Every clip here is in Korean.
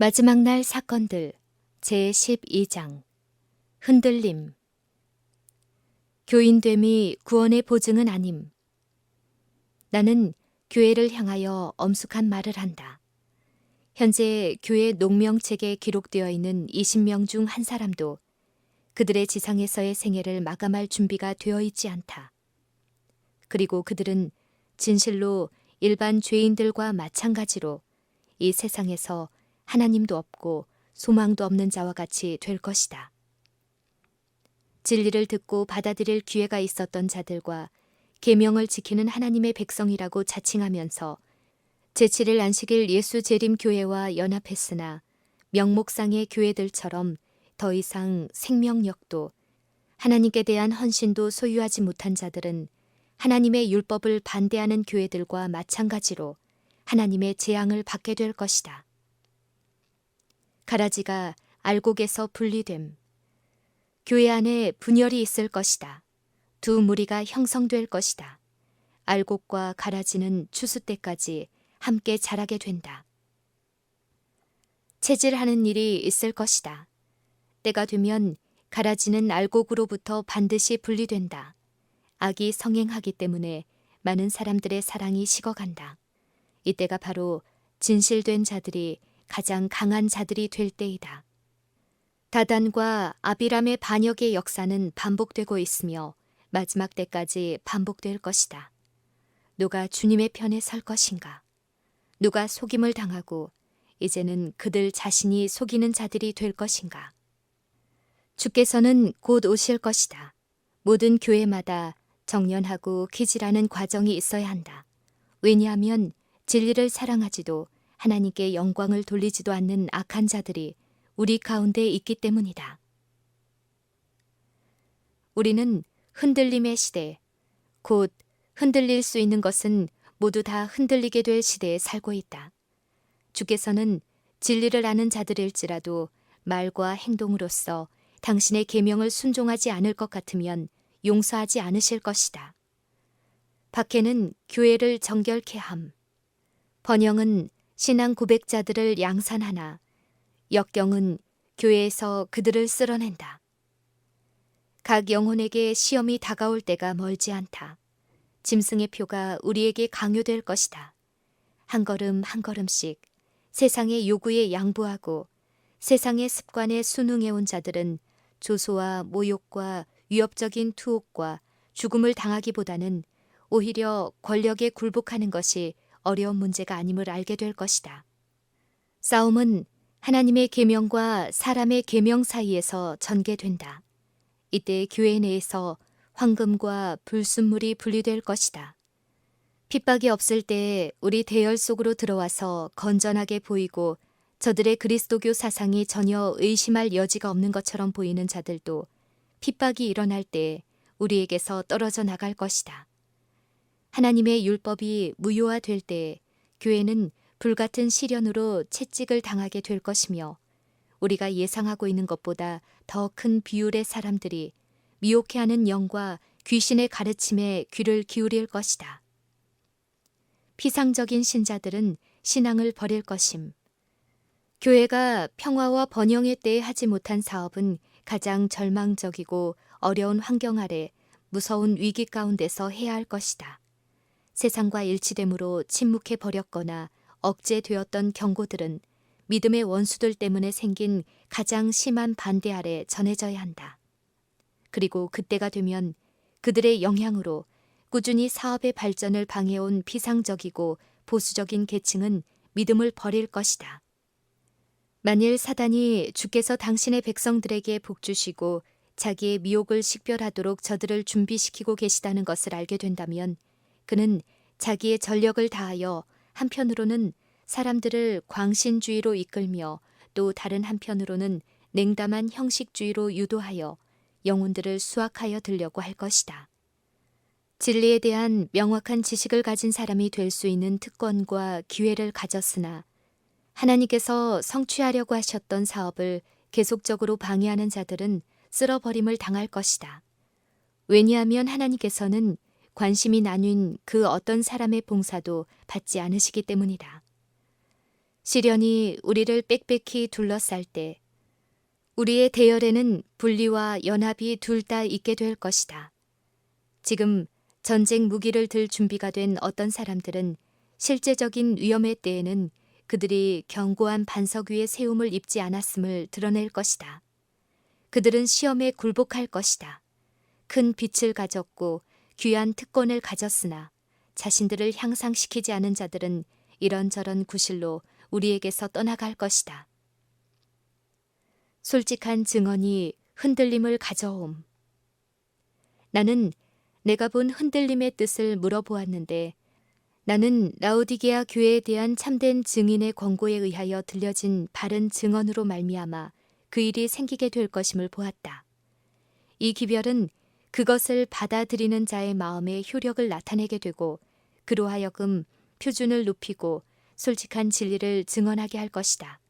마지막 날 사건들 제12장 흔들림 교인됨이 구원의 보증은 아님. 나는 교회를 향하여 엄숙한 말을 한다. 현재 교회 농명책에 기록되어 있는 20명 중 한 사람도 그들의 지상에서의 생애를 마감할 준비가 되어 있지 않다. 그리고 그들은 진실로 일반 죄인들과 마찬가지로 이 세상에서 하나님도 없고 소망도 없는 자와 같이 될 것이다. 진리를 듣고 받아들일 기회가 있었던 자들과 계명을 지키는 하나님의 백성이라고 자칭하면서 제7일 안식일 예수 재림 교회와 연합했으나 명목상의 교회들처럼 더 이상 생명력도 하나님께 대한 헌신도 소유하지 못한 자들은 하나님의 율법을 반대하는 교회들과 마찬가지로 하나님의 재앙을 받게 될 것이다. 가라지가 알곡에서 분리됨. 교회 안에 분열이 있을 것이다. 두 무리가 형성될 것이다. 알곡과 가라지는 추수 때까지 함께 자라게 된다. 체질하는 일이 있을 것이다. 때가 되면 가라지는 알곡으로부터 반드시 분리된다. 악이 성행하기 때문에 많은 사람들의 사랑이 식어간다. 이때가 바로 진실된 자들이 가장 강한 자들이 될 때이다. 다단과 아비람의 반역의 역사는 반복되고 있으며 마지막 때까지 반복될 것이다. 누가 주님의 편에 설 것인가? 누가 속임을 당하고 이제는 그들 자신이 속이는 자들이 될 것인가? 주께서는 곧 오실 것이다. 모든 교회마다 정연하고 기질하는 과정이 있어야 한다. 왜냐하면 진리를 사랑하지도 하나님께 영광을 돌리지도 않는 악한 자들이 우리 가운데 있기 때문이다. 우리는 흔들림의 시대, 곧 흔들릴 수 있는 것은 모두 다 흔들리게 될 시대에 살고 있다. 주께서는 진리를 아는 자들일지라도 말과 행동으로서 당신의 계명을 순종하지 않을 것 같으면 용서하지 않으실 것이다. 박해는 교회를 정결케 함. 번영은 신앙 고백자들을 양산하나 역경은 교회에서 그들을 쓸어낸다. 각 영혼에게 시험이 다가올 때가 멀지 않다. 짐승의 표가 우리에게 강요될 것이다. 한 걸음 한 걸음씩 세상의 요구에 양보하고 세상의 습관에 순응해온 자들은 조소와 모욕과 위협적인 투옥과 죽음을 당하기보다는 오히려 권력에 굴복하는 것이 어려운 문제가 아님을 알게 될 것이다. 싸움은 하나님의 계명과 사람의 계명 사이에서 전개된다. 이때 교회 내에서 황금과 불순물이 분리될 것이다. 핍박이 없을 때 우리 대열 속으로 들어와서 건전하게 보이고 저들의 그리스도교 사상이 전혀 의심할 여지가 없는 것처럼 보이는 자들도 핍박이 일어날 때 우리에게서 떨어져 나갈 것이다. 하나님의 율법이 무효화될 때 교회는 불같은 시련으로 채찍을 당하게 될 것이며 우리가 예상하고 있는 것보다 더 큰 비율의 사람들이 미혹해하는 영과 귀신의 가르침에 귀를 기울일 것이다. 피상적인 신자들은 신앙을 버릴 것임. 교회가 평화와 번영의 때에 하지 못한 사업은 가장 절망적이고 어려운 환경 아래 무서운 위기 가운데서 해야 할 것이다. 세상과 일치됨으로 침묵해 버렸거나 억제되었던 경고들은 믿음의 원수들 때문에 생긴 가장 심한 반대 아래 전해져야 한다. 그리고 그때가 되면 그들의 영향으로 꾸준히 사업의 발전을 방해온 비상적이고 보수적인 계층은 믿음을 버릴 것이다. 만일 사단이 주께서 당신의 백성들에게 복주시고 자기의 미혹을 식별하도록 저들을 준비시키고 계시다는 것을 알게 된다면 그는 자기의 전력을 다하여 한편으로는 사람들을 광신주의로 이끌며 또 다른 한편으로는 냉담한 형식주의로 유도하여 영혼들을 수확하여 들려고 할 것이다. 진리에 대한 명확한 지식을 가진 사람이 될 수 있는 특권과 기회를 가졌으나 하나님께서 성취하려고 하셨던 사업을 계속적으로 방해하는 자들은 쓸어버림을 당할 것이다. 왜냐하면 하나님께서는 관심이 나뉜 그 어떤 사람의 봉사도 받지 않으시기 때문이다. 시련이 우리를 빽빽히 둘러쌀 때 우리의 대열에는 분리와 연합이 둘 다 있게 될 것이다. 지금 전쟁 무기를 들 준비가 된 어떤 사람들은 실제적인 위험의 때에는 그들이 견고한 반석 위에 세움을 입지 않았음을 드러낼 것이다. 그들은 시험에 굴복할 것이다. 큰 빛을 가졌고 귀한 특권을 가졌으나 자신들을 향상시키지 않은 자들은 이런저런 구실로 우리에게서 떠나갈 것이다. 솔직한 증언이 흔들림을 가져옴. 나는 내가 본 흔들림의 뜻을 물어보았는데 나는 라우디게아 교회에 대한 참된 증인의 권고에 의하여 들려진 바른 증언으로 말미암아 그 일이 생기게 될 것임을 보았다. 이 기별은 그것을 받아들이는 자의 마음의 효력을 나타내게 되고 그로 하여금 표준을 높이고 솔직한 진리를 증언하게 할 것이다.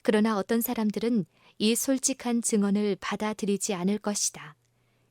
그러나 어떤 사람들은 이 솔직한 증언을 받아들이지 않을 것이다.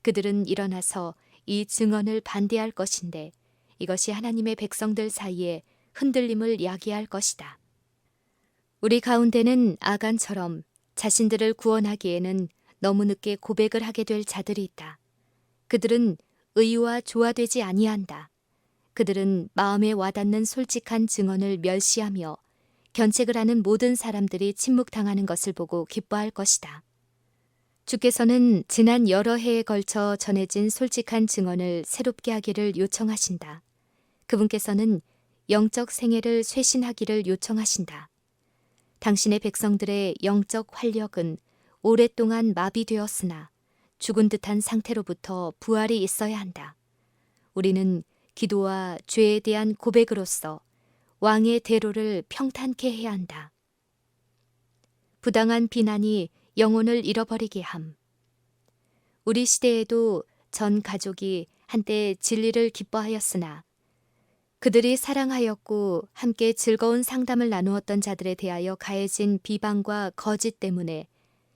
그들은 일어나서 이 증언을 반대할 것인데 이것이 하나님의 백성들 사이에 흔들림을 야기할 것이다. 우리 가운데는 아간처럼 자신들을 구원하기에는 너무 늦게 고백을 하게 될 자들이 있다. 그들은 의와 조화되지 아니한다. 그들은 마음에 와닿는 솔직한 증언을 멸시하며 견책을 하는 모든 사람들이 침묵당하는 것을 보고 기뻐할 것이다. 주께서는 지난 여러 해에 걸쳐 전해진 솔직한 증언을 새롭게 하기를 요청하신다. 그분께서는 영적 생애를 쇄신하기를 요청하신다. 당신의 백성들의 영적 활력은 오랫동안 마비되었으나 죽은 듯한 상태로부터 부활이 있어야 한다. 우리는 기도와 죄에 대한 고백으로서 왕의 대로를 평탄케 해야 한다. 부당한 비난이 영혼을 잃어버리게 함. 우리 시대에도 전 가족이 한때 진리를 기뻐하였으나 그들이 사랑하였고 함께 즐거운 상담을 나누었던 자들에 대하여 가해진 비방과 거짓 때문에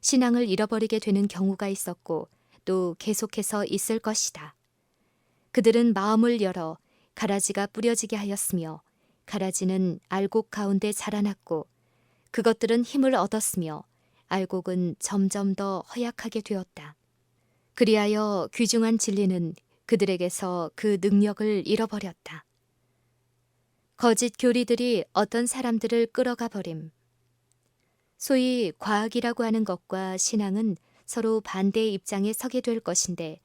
신앙을 잃어버리게 되는 경우가 있었고 또 계속해서 있을 것이다. 그들은 마음을 열어 가라지가 뿌려지게 하였으며 가라지는 알곡 가운데 자라났고 그것들은 힘을 얻었으며 알곡은 점점 더 허약하게 되었다. 그리하여 귀중한 진리는 그들에게서 그 능력을 잃어버렸다. 거짓 교리들이 어떤 사람들을 끌어가 버림. 소위 과학이라고 하는 것과 신앙은 서로 반대의 입장에 서게 될 것인데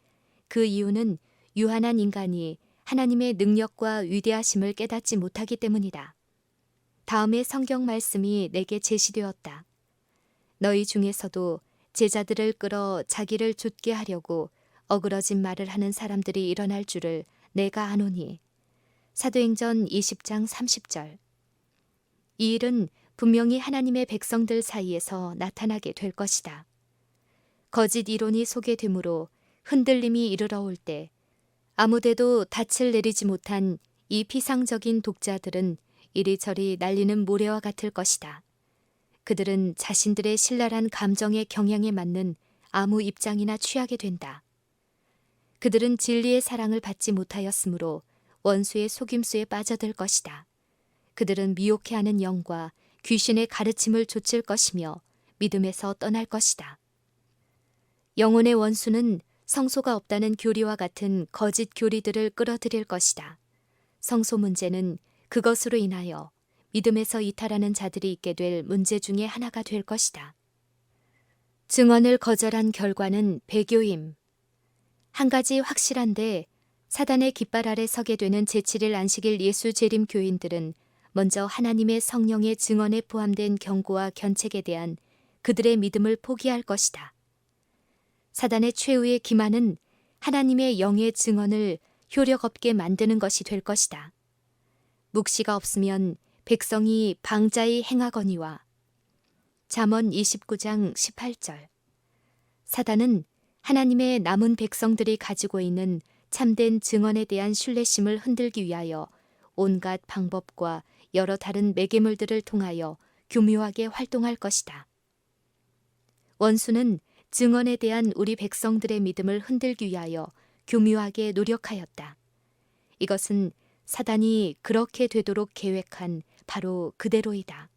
그 이유는 유한한 인간이 하나님의 능력과 위대하심을 깨닫지 못하기 때문이다. 다음의 성경 말씀이 내게 제시되었다. 너희 중에서도 제자들을 끌어 자기를 좇게 하려고 어그러진 말을 하는 사람들이 일어날 줄을 내가 아노니. 사도행전 20장 30절. 이 일은 분명히 하나님의 백성들 사이에서 나타나게 될 것이다. 거짓 이론이 소개되므로 흔들림이 이르러 올 때 아무데도 닻을 내리지 못한 이 피상적인 독자들은 이리저리 날리는 모래와 같을 것이다. 그들은 자신들의 신랄한 감정의 경향에 맞는 아무 입장이나 취하게 된다. 그들은 진리의 사랑을 받지 못하였으므로 원수의 속임수에 빠져들 것이다. 그들은 미혹해하는 영과 귀신의 가르침을 좇을 것이며 믿음에서 떠날 것이다. 영혼의 원수는 성소가 없다는 교리와 같은 거짓 교리들을 끌어들일 것이다. 성소 문제는 그것으로 인하여 믿음에서 이탈하는 자들이 있게 될 문제 중에 하나가 될 것이다. 증언을 거절한 결과는 배교임. 한 가지 확실한데 사단의 깃발 아래 서게 되는 제7일 안식일 예수 재림 교인들은 먼저 하나님의 성령의 증언에 포함된 경고와 견책에 대한 그들의 믿음을 포기할 것이다. 사단의 최후의 기만은 하나님의 영의 증언을 효력 없게 만드는 것이 될 것이다. 묵시가 없으면 백성이 방자히 행하거니와 잠언 29장 18절 사단은 하나님의 남은 백성들이 가지고 있는 참된 증언에 대한 신뢰심을 흔들기 위하여 온갖 방법과 여러 다른 매개물들을 통하여 교묘하게 활동할 것이다. 원수는 증언에 대한 우리 백성들의 믿음을 흔들기 위하여 교묘하게 노력하였다. 이것은 사단이 그렇게 되도록 계획한 바로 그대로이다.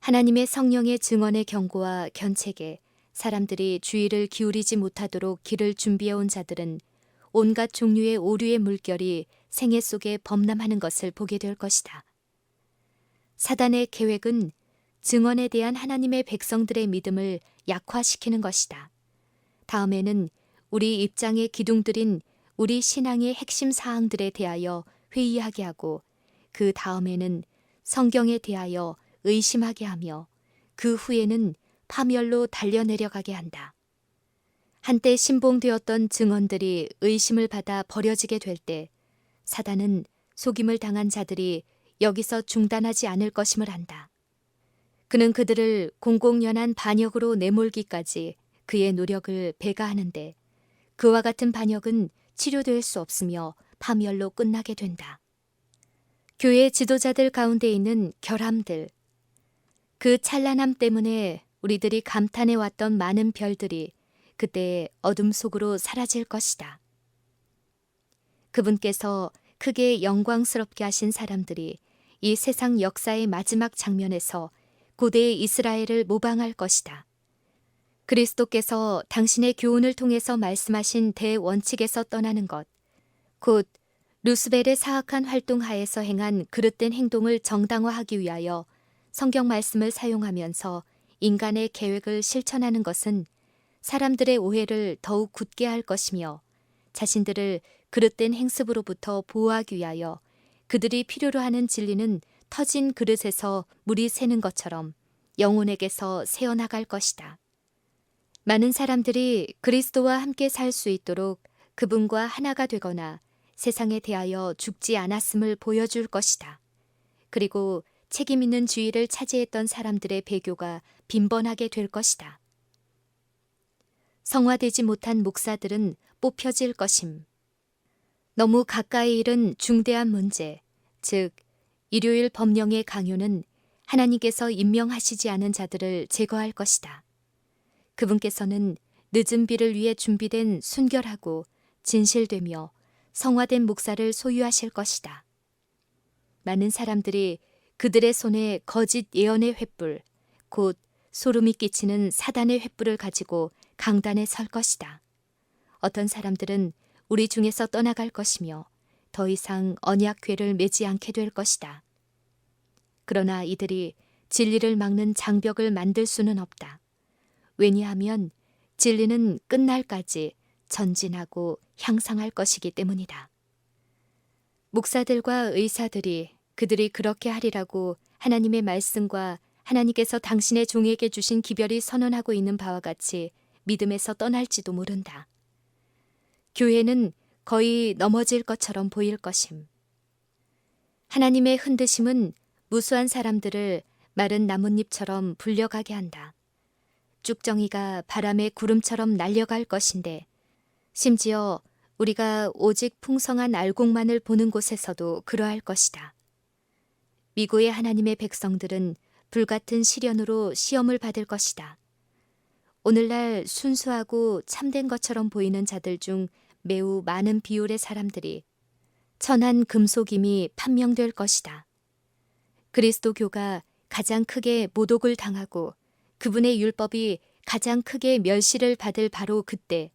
하나님의 성령의 증언의 경고와 견책에 사람들이 주의를 기울이지 못하도록 길을 준비해 온 자들은 온갖 종류의 오류의 물결이 생애 속에 범람하는 것을 보게 될 것이다. 사단의 계획은 증언에 대한 하나님의 백성들의 믿음을 약화시키는 것이다. 다음에는 우리 입장에 기둥들인 우리 신앙의 핵심 사항들에 대하여 회의하게 하고 그 다음에는 성경에 대하여 의심하게 하며 그 후에는 파멸로 달려내려가게 한다. 한때 신봉되었던 증언들이 의심을 받아 버려지게 될 때 사단은 속임을 당한 자들이 여기서 중단하지 않을 것임을 안다. 그는 그들을 공공연한 반역으로 내몰기까지 그의 노력을 배가하는데 그와 같은 반역은 치료될 수 없으며 파멸로 끝나게 된다. 교회 지도자들 가운데 있는 결함들, 그 찬란함 때문에 우리들이 감탄해 왔던 많은 별들이 그때 어둠 속으로 사라질 것이다. 그분께서 크게 영광스럽게 하신 사람들이 이 세상 역사의 마지막 장면에서 고대의 이스라엘을 모방할 것이다. 그리스도께서 당신의 교훈을 통해서 말씀하신 대원칙에서 떠나는 것, 곧 루스벨의 사악한 활동 하에서 행한 그릇된 행동을 정당화하기 위하여 성경 말씀을 사용하면서 인간의 계획을 실천하는 것은 사람들의 오해를 더욱 굳게 할 것이며 자신들을 그릇된 행습으로부터 보호하기 위하여 그들이 필요로 하는 진리는 터진 그릇에서 물이 새는 것처럼 영혼에게서 새어나갈 것이다. 많은 사람들이 그리스도와 함께 살 수 있도록 그분과 하나가 되거나 세상에 대하여 죽지 않았음을 보여줄 것이다. 그리고 책임 있는 주의를 차지했던 사람들의 배교가 빈번하게 될 것이다. 성화되지 못한 목사들은 뽑혀질 것임. 너무 가까이 이른 중대한 문제, 즉, 일요일 법령의 강요는 하나님께서 임명하시지 않은 자들을 제거할 것이다. 그분께서는 늦은 비를 위해 준비된 순결하고 진실되며 성화된 목사를 소유하실 것이다. 많은 사람들이 그들의 손에 거짓 예언의 횃불, 곧 소름이 끼치는 사단의 횃불을 가지고 강단에 설 것이다. 어떤 사람들은 우리 중에서 떠나갈 것이며 더 이상 언약궤를 매지 않게 될 것이다. 그러나 이들이 진리를 막는 장벽을 만들 수는 없다. 왜냐하면 진리는 끝날까지 전진하고 향상할 것이기 때문이다. 목사들과 의사들이 그들이 그렇게 하리라고 하나님의 말씀과 하나님께서 당신의 종에게 주신 기별이 선언하고 있는 바와 같이 믿음에서 떠날지도 모른다. 교회는 거의 넘어질 것처럼 보일 것임. 하나님의 흔드심은 무수한 사람들을 마른 나뭇잎처럼 불려가게 한다. 쭉정이가 바람의 구름처럼 날려갈 것인데 심지어 우리가 오직 풍성한 알곡만을 보는 곳에서도 그러할 것이다. 미고의 하나님의 백성들은 불같은 시련으로 시험을 받을 것이다. 오늘날 순수하고 참된 것처럼 보이는 자들 중 매우 많은 비율의 사람들이 천한 금속임이 판명될 것이다. 그리스도교가 가장 크게 모독을 당하고 그분의 율법이 가장 크게 멸시를 받을 바로 그때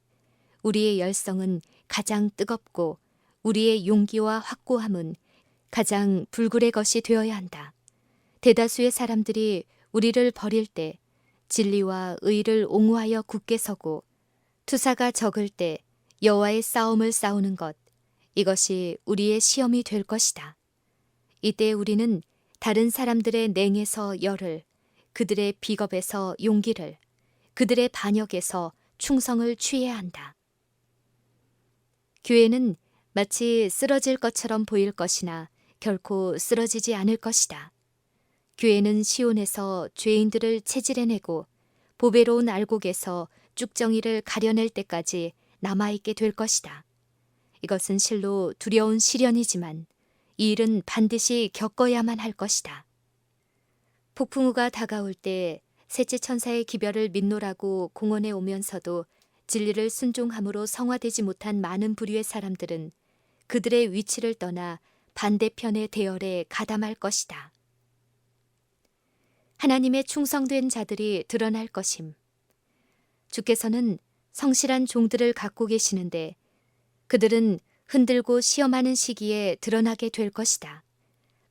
우리의 열성은 가장 뜨겁고 우리의 용기와 확고함은 가장 불굴의 것이 되어야 한다. 대다수의 사람들이 우리를 버릴 때 진리와 의를 옹호하여 굳게 서고 투사가 적을 때 여호와의 싸움을 싸우는 것 이것이 우리의 시험이 될 것이다. 이때 우리는 다른 사람들의 냉에서 열을, 그들의 비겁에서 용기를, 그들의 반역에서 충성을 취해야 한다. 교회는 마치 쓰러질 것처럼 보일 것이나 결코 쓰러지지 않을 것이다. 교회는 시온에서 죄인들을 체질해내고 보배로운 알곡에서 쭉정이를 가려낼 때까지 남아있게 될 것이다. 이것은 실로 두려운 시련이지만 이 일은 반드시 겪어야만 할 것이다. 폭풍우가 다가올 때 셋째 천사의 기별을 믿노라고 공원에 오면서도 진리를 순종함으로 성화되지 못한 많은 부류의 사람들은 그들의 위치를 떠나 반대편의 대열에 가담할 것이다. 하나님의 충성된 자들이 드러날 것임. 주께서는 성실한 종들을 갖고 계시는데 그들은 흔들고 시험하는 시기에 드러나게 될 것이다.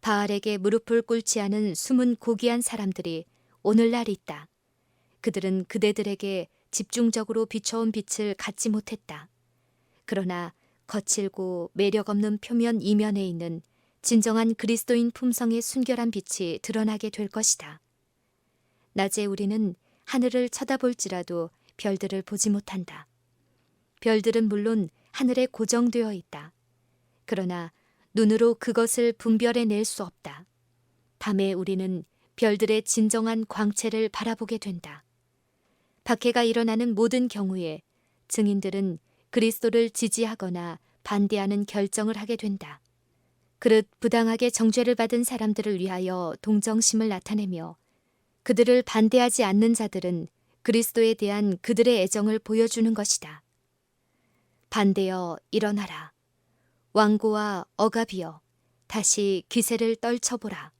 바알에게 무릎을 꿇지 않은 숨은 고귀한 사람들이 오늘날 있다. 그들은 그대들에게 집중적으로 비춰온 빛을 갖지 못했다. 그러나 거칠고 매력 없는 표면 이면에 있는 진정한 그리스도인 품성의 순결한 빛이 드러나게 될 것이다. 낮에 우리는 하늘을 쳐다볼지라도 별들을 보지 못한다. 별들은 물론 하늘에 고정되어 있다. 그러나 눈으로 그것을 분별해 낼 수 없다. 밤에 우리는 별들의 진정한 광채를 바라보게 된다. 박해가 일어나는 모든 경우에 증인들은 그리스도를 지지하거나 반대하는 결정을 하게 된다. 그릇 부당하게 정죄를 받은 사람들을 위하여 동정심을 나타내며 그들을 반대하지 않는 자들은 그리스도에 대한 그들의 애정을 보여주는 것이다. 반대여 일어나라. 왕고와 억압이여 다시 기세를 떨쳐보라.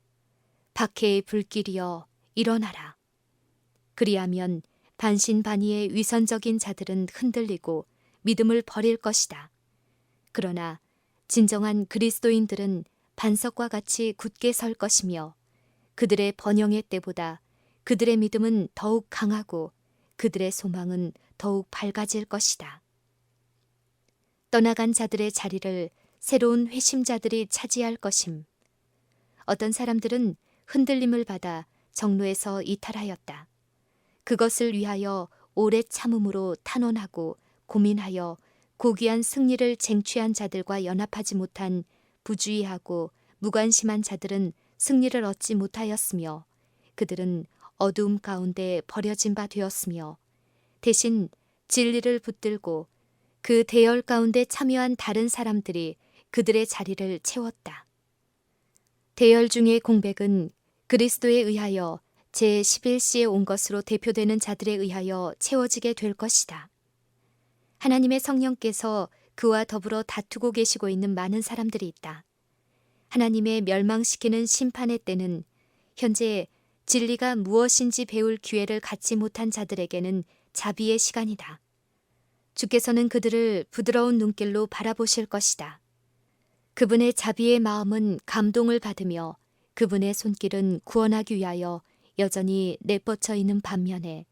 박해의 불길이여 일어나라. 그리하면 반신반의의 위선적인 자들은 흔들리고 믿음을 버릴 것이다. 그러나 진정한 그리스도인들은 반석과 같이 굳게 설 것이며 그들의 번영의 때보다 그들의 믿음은 더욱 강하고 그들의 소망은 더욱 밝아질 것이다. 떠나간 자들의 자리를 새로운 회심자들이 차지할 것임. 어떤 사람들은 흔들림을 받아 정로에서 이탈하였다. 그것을 위하여 오래 참음으로 탄원하고 고민하여 고귀한 승리를 쟁취한 자들과 연합하지 못한 부주의하고 무관심한 자들은 승리를 얻지 못하였으며 그들은 어두움 가운데 버려진 바 되었으며 대신 진리를 붙들고 그 대열 가운데 참여한 다른 사람들이 그들의 자리를 채웠다. 대열 중의 공백은 그리스도에 의하여 제 11시에 온 것으로 대표되는 자들에 의하여 채워지게 될 것이다. 하나님의 성령께서 그와 더불어 다투고 계시고 있는 많은 사람들이 있다. 하나님의 멸망시키는 심판의 때는 현재 진리가 무엇인지 배울 기회를 갖지 못한 자들에게는 자비의 시간이다. 주께서는 그들을 부드러운 눈길로 바라보실 것이다. 그분의 자비의 마음은 감동을 받으며 그분의 손길은 구원하기 위하여 여전히 내뻗쳐 있는 반면에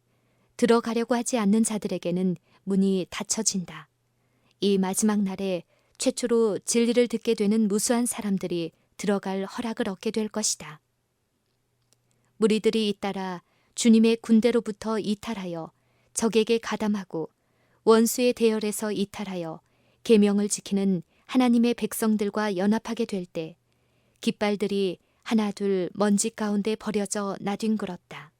들어가려고 하지 않는 자들에게는 문이 닫혀진다. 이 마지막 날에 최초로 진리를 듣게 되는 무수한 사람들이 들어갈 허락을 얻게 될 것이다. 무리들이 잇따라 주님의 군대로부터 이탈하여 적에게 가담하고 원수의 대열에서 이탈하여 계명을 지키는 하나님의 백성들과 연합하게 될 때 깃발들이 하나 둘 먼지 가운데 버려져 나뒹굴었다.